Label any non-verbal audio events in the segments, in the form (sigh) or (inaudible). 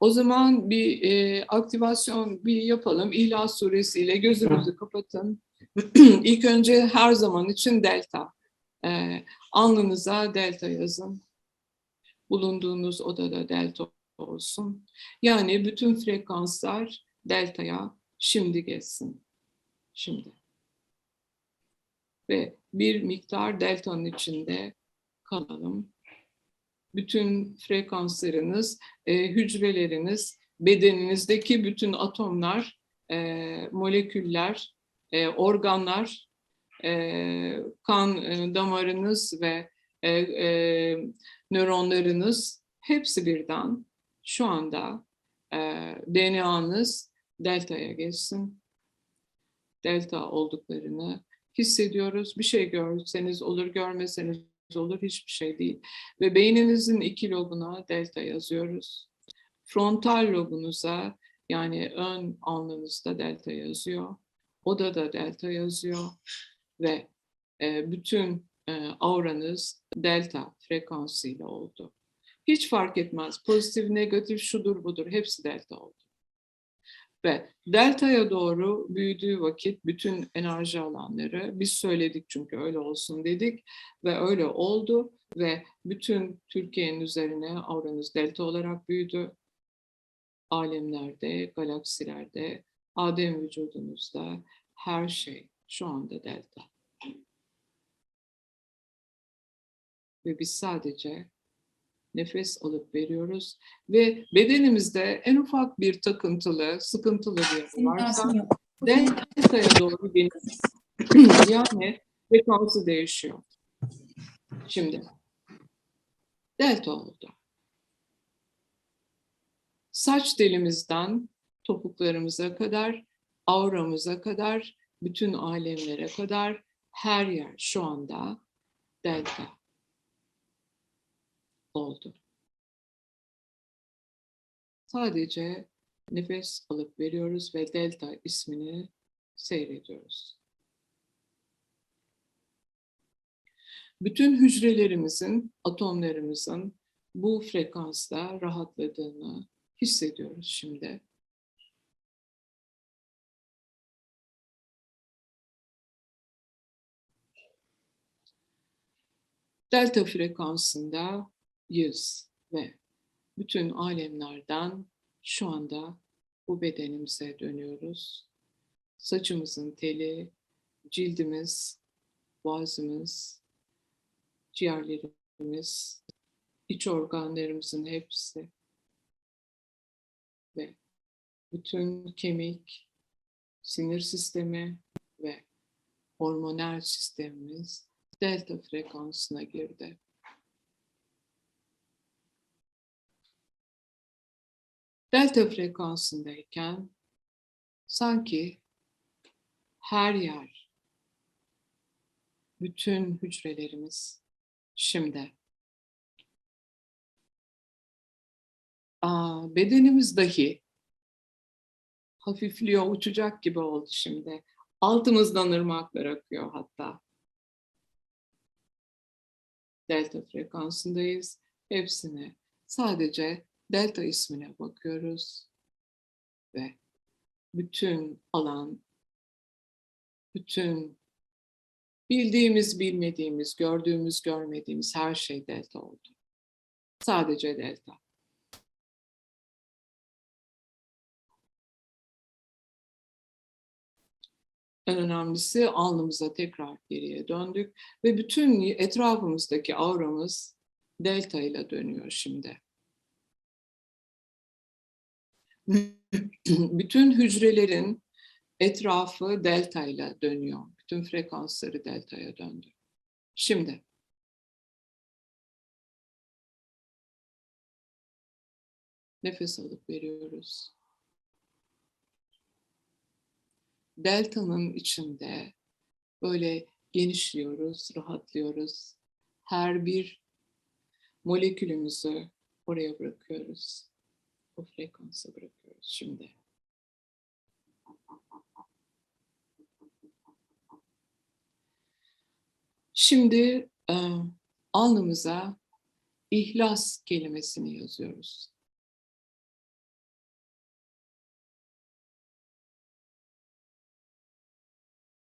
O zaman bir e, aktivasyon bir yapalım. İhlas suresiyle gözünüzü kapatın. (clears throat) İlk önce her zaman için delta. E, alnınıza delta yazın. Bulunduğunuz odada delta olsun. Yani bütün frekanslar deltaya şimdi geçsin. Şimdi. Ve bir miktar deltanın içinde kalalım. Bütün frekanslarınız, e, hücreleriniz, bedeninizdeki bütün atomlar, e, moleküller, e, organlar, e, kan e, damarınız ve e, e, nöronlarınız hepsi birden şu anda e, DNA'nız delta'ya geçsin. Delta olduklarını hissediyoruz. Bir şey görseniz olur, görmeseniz olur, hiçbir şey değil. Ve beyninizin iki lobuna delta yazıyoruz. Frontal lobunuza yani ön alnınızda delta yazıyor. Odada delta yazıyor ve e, bütün e, auranız delta frekansıyla oldu. Hiç fark etmez. Pozitif, negatif, şudur budur. Hepsi delta oldu. Ve deltaya doğru büyüdüğü vakit bütün enerji alanları, biz söyledik çünkü öyle olsun dedik ve öyle oldu ve bütün Türkiye'nin üzerine auranız delta olarak büyüdü. Alemlerde, galaksilerde, Adem vücudunuzda her şey şu anda delta. Ve biz sadece nefes alıp veriyoruz ve bedenimizde en ufak bir takıntılı, sıkıntılı bir varsa delta'ya doğru geliyor. yani frekansı değişiyor. Şimdi delta oldu. Saç delimizden topuklarımıza kadar, auramıza kadar, bütün alemlere kadar her yer şu anda delta oldu. Sadece nefes alıp veriyoruz ve delta ismini seyrediyoruz. Bütün hücrelerimizin, atomlarımızın bu frekansta rahatladığını hissediyoruz şimdi. Delta frekansında 100 ve bütün alemlerden şu anda bu bedenimize dönüyoruz. Saçımızın teli, cildimiz, boğazımız, ciğerlerimiz, iç organlarımızın hepsi ve bütün kemik, sinir sistemi ve hormonal sistemimiz delta frekansına girdi. Delta frekansındayken sanki her yer, bütün hücrelerimiz şimdi Aa, bedenimiz dahi hafifliyor, uçacak gibi oldu şimdi. Altımızdan ırmaklar akıyor hatta. Delta frekansındayız. Hepsini sadece delta ismine bakıyoruz ve bütün alan, bütün bildiğimiz, bilmediğimiz, gördüğümüz, görmediğimiz her şey delta oldu. Sadece delta. En önemlisi alnımıza tekrar geriye döndük ve bütün etrafımızdaki auramız delta ile dönüyor şimdi. (clears throat) bütün hücrelerin etrafı delta ile dönüyor. Bütün frekansları deltaya döndü. Şimdi nefes alıp veriyoruz. Delta'nın içinde böyle genişliyoruz, rahatlıyoruz. Her bir molekülümüzü oraya bırakıyoruz o frekansa bırakıyoruz şimdi. Şimdi e, alnımıza ihlas kelimesini yazıyoruz.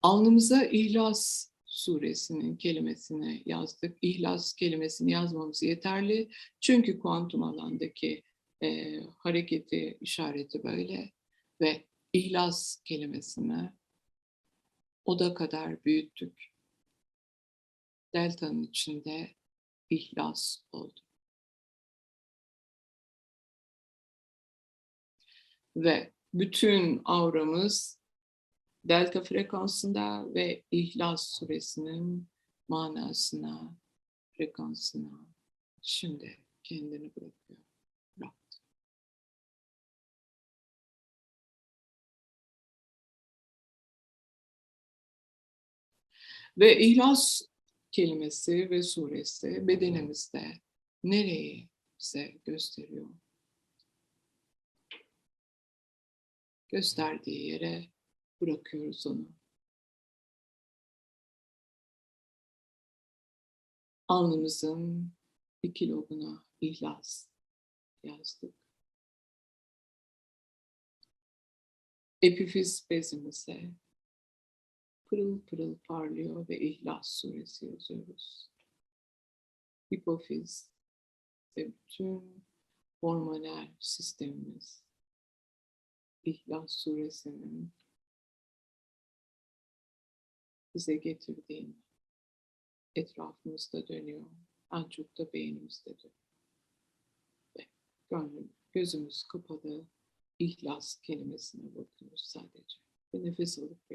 Alnımıza İhlas suresinin kelimesini yazdık. İhlas kelimesini yazmamız yeterli. Çünkü kuantum alandaki e, hareketi, işareti böyle ve İhlas kelimesini oda kadar büyüttük. Delta'nın içinde ihlas oldu. Ve bütün auramız delta frekansında ve İhlas suresinin manasına, frekansına şimdi kendini bırakıyor. Ve İhlas kelimesi ve suresi bedenimizde nereyi bize gösteriyor? Gösterdiği yere bırakıyoruz onu. Alnımızın iki lobuna ihlas yazdık. Epifiz bezimize pırıl pırıl parlıyor ve İhlas suresi yazıyoruz. Hipofiz ve bütün hormonal sistemimiz İhlas suresinin bize getirdiğini etrafımızda dönüyor. En çok da beynimizde dönüyor. Ve gözümüz kapalı ihlas kelimesine bakıyoruz sadece. Ve nefes alıp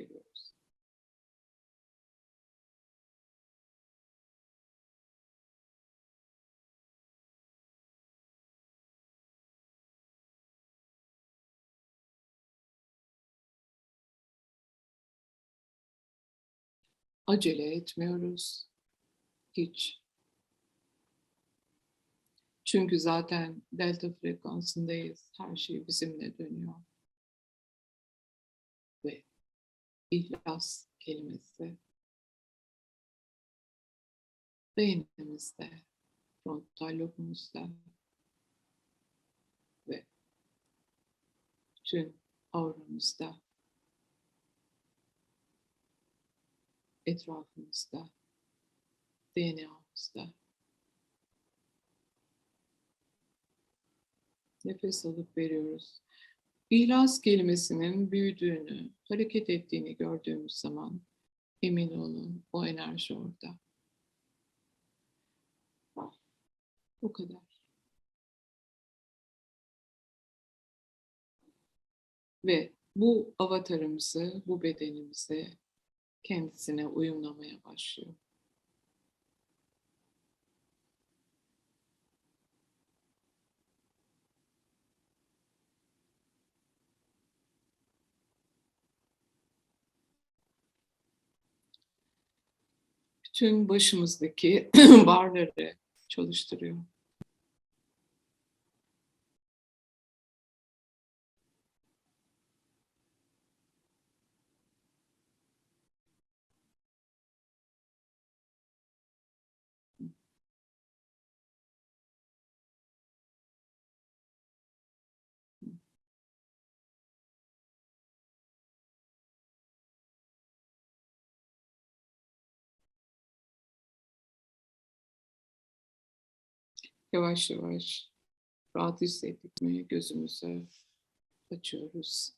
acele etmiyoruz. Hiç. Çünkü zaten delta frekansındayız. Her şey bizimle dönüyor. Ve ihlas kelimesi beynimizde, frontal lobumuzda ve bütün auramızda etrafımızda, DNA'mızda. Nefes alıp veriyoruz. İhlas kelimesinin büyüdüğünü, hareket ettiğini gördüğümüz zaman emin olun o enerji orada. O kadar. Ve bu avatarımızı, bu bedenimizi kendisine uyumlamaya başlıyor. Bütün başımızdaki (clears throat) barları çalıştırıyor. Yavaş yavaş rahat hissettik mi gözümüzü açıyoruz.